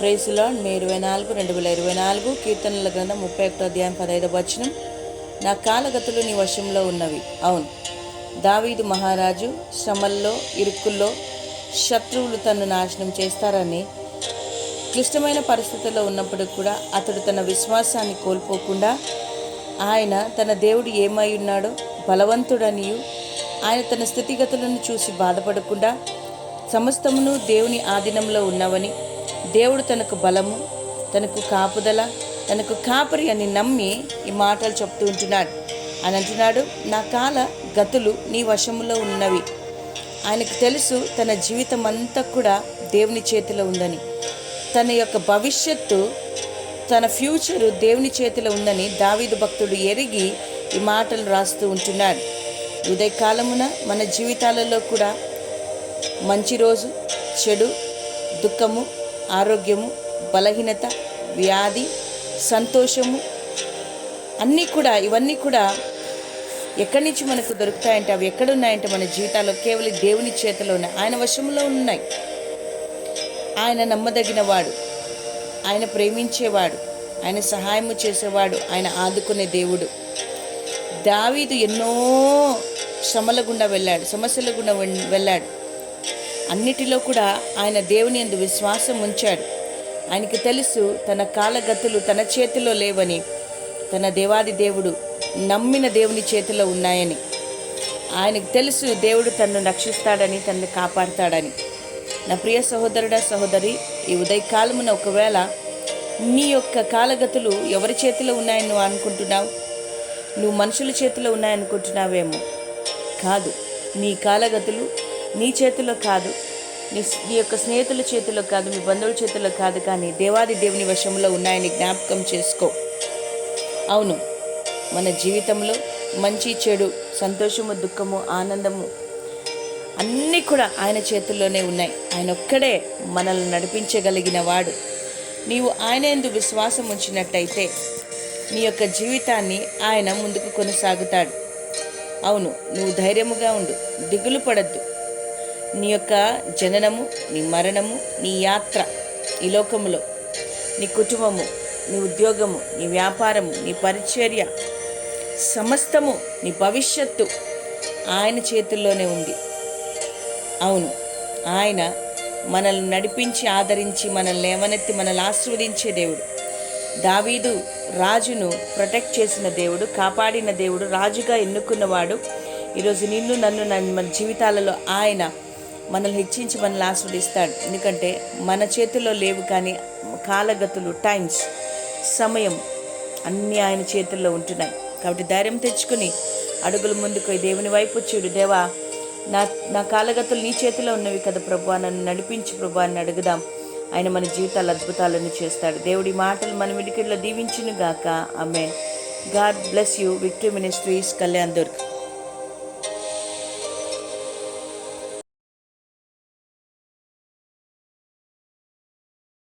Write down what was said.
ప్రేసులో మే ఇరవై నాలుగు రెండు వేల ఇరవై నాలుగు కీర్తనల గ్రంథం ముప్పై ఒకటో అధ్యాయం పదహైదవ వచనం. నా కాలగతులు నీ వశంలో ఉన్నవి. అవును. దావీదు మహారాజు శ్రమల్లో ఇరుక్కుల్లో శత్రువులు తన్ను నాశనం చేస్తారని క్లిష్టమైన పరిస్థితుల్లో ఉన్నప్పుడు కూడా అతడు తన విశ్వాసాన్ని కోల్పోకుండా ఆయన తన దేవుడు ఏమై ఉన్నాడో బలవంతుడనియు ఆయన తన స్థితిగతులను చూసి బాధపడకుండా సమస్తమును దేవుని ఆధీనంలో ఉన్నవని దేవుడు తనకు బలము తనకు కాపుదల తనకు కాపరి అని నమ్మి ఈ మాటలు చెప్తూ ఉంటున్నాడు. అని అంటున్నాడు నా కాల గతులు నీ వశములో ఉన్నవి. ఆయనకు తెలుసు తన జీవితం అంతా కూడా దేవుని చేతిలో ఉందని. తన యొక్క భవిష్యత్తు తన ఫ్యూచరు దేవుని చేతిలో ఉందని దావీదు భక్తుడు ఎరిగి ఈ మాటలు రాస్తూ ఉంటున్నాడు. ఉదయకాలమున మన జీవితాలలో కూడా మంచి రోజు చెడు దుఃఖము ఆరోగ్యము బలహీనత వ్యాధి సంతోషము అన్నీ కూడా ఇవన్నీ కూడా ఎక్కడి నుంచి మనకు దొరుకుతాయంటే అవి ఎక్కడున్నాయంటే మన జీవితాల్లో కేవలం దేవుని చేతిలో ఉన్నాయి ఆయన వశంలో ఉన్నాయి. ఆయన నమ్మదగిన వాడు ఆయన ప్రేమించేవాడు ఆయన సహాయము చేసేవాడు ఆయన ఆదుకునే దేవుడు. దావీదు ఎన్నో శ్రమల గుండా వెళ్ళాడు సమస్యల గుండా వెళ్ళాడు. అన్నిటిలో కూడా ఆయన దేవుని ఎందు విశ్వాసం ఉంచాడు. ఆయనకి తెలుసు తన కాలగతులు తన చేతిలో లేవని తన దేవాది దేవుడు నమ్మిన దేవుని చేతిలో ఉన్నాయని. ఆయనకు తెలుసు దేవుడు తనను రక్షిస్తాడని తనను కాపాడతాడని. నా ప్రియ సహోదరుడా సహోదరి ఈ ఉదయకాలమున ఒకవేళ నీ యొక్క కాలగతులు ఎవరి చేతిలో ఉన్నాయని నువ్వు అనుకుంటున్నావు? నువ్వు మనుషుల చేతిలో ఉన్నాయనుకుంటున్నావేమో? కాదు నీ కాలగతులు నీ చేతిలో కాదు నీ నీ యొక్క స్నేహితుల చేతిలో కాదు మీ బంధువుల చేతిలో కాదు కానీ దేవాది దేవుని వశంలో ఉన్నాయని జ్ఞాపకం చేసుకో. అవును మన జీవితంలో మంచి చెడు సంతోషము దుఃఖము ఆనందము అన్నీ కూడా ఆయన చేతుల్లోనే ఉన్నాయి. ఆయన ఒక్కడే మనల్ని నడిపించగలిగిన వాడు. నీవు ఆయన ఎందు విశ్వాసం ఉంచినట్టయితే నీ యొక్క జీవితాన్ని ఆయన ముందుకు కొనసాగుతాడు. అవును నువ్వు ధైర్యముగా ఉండు దిగులు పడద్దు. నీ యొక్క జననము నీ మరణము నీ యాత్ర ఈ లోకములో నీ కుటుంబము నీ ఉద్యోగము నీ వ్యాపారము నీ పరిచర్య సమస్తము నీ భవిష్యత్తు ఆయన చేతుల్లోనే ఉంది. అవును ఆయన మనల్ని నడిపించి ఆదరించి మనల్ని లేవనెత్తి మనల్ని ఆశీర్వదించే దేవుడు. దావీదు రాజును ప్రొటెక్ట్ చేసిన దేవుడు కాపాడిన దేవుడు రాజుగా ఎన్నుకున్నవాడు. ఈరోజు నిన్ను నన్ను నన్ను మన జీవితాలలో ఆయన మనల్ని హెచ్చించి మనల్ని ఆస్వాదిస్తాడు ఎందుకంటే మన చేతిలో లేవు కానీ కాలగతులు టైమ్స్ సమయం అన్నీ ఆయన చేతుల్లో ఉంటున్నాయి. కాబట్టి ధైర్యం తెచ్చుకుని అడుగులు ముందుకు దేవుని వైపు చూడు. దేవా నా నా కాలగతులు నీ చేతిలో ఉన్నవి కదా ప్రభా. నన్ను నడిపించి ప్రభు అని అడుగుదాం. ఆయన మన జీవితాలు అద్భుతాలను చేస్తాడు. దేవుడి మాటలు మన విడికిట్లో దీవించును గాక. ఆమె God bless you. Victory ministries Kalyan Durg.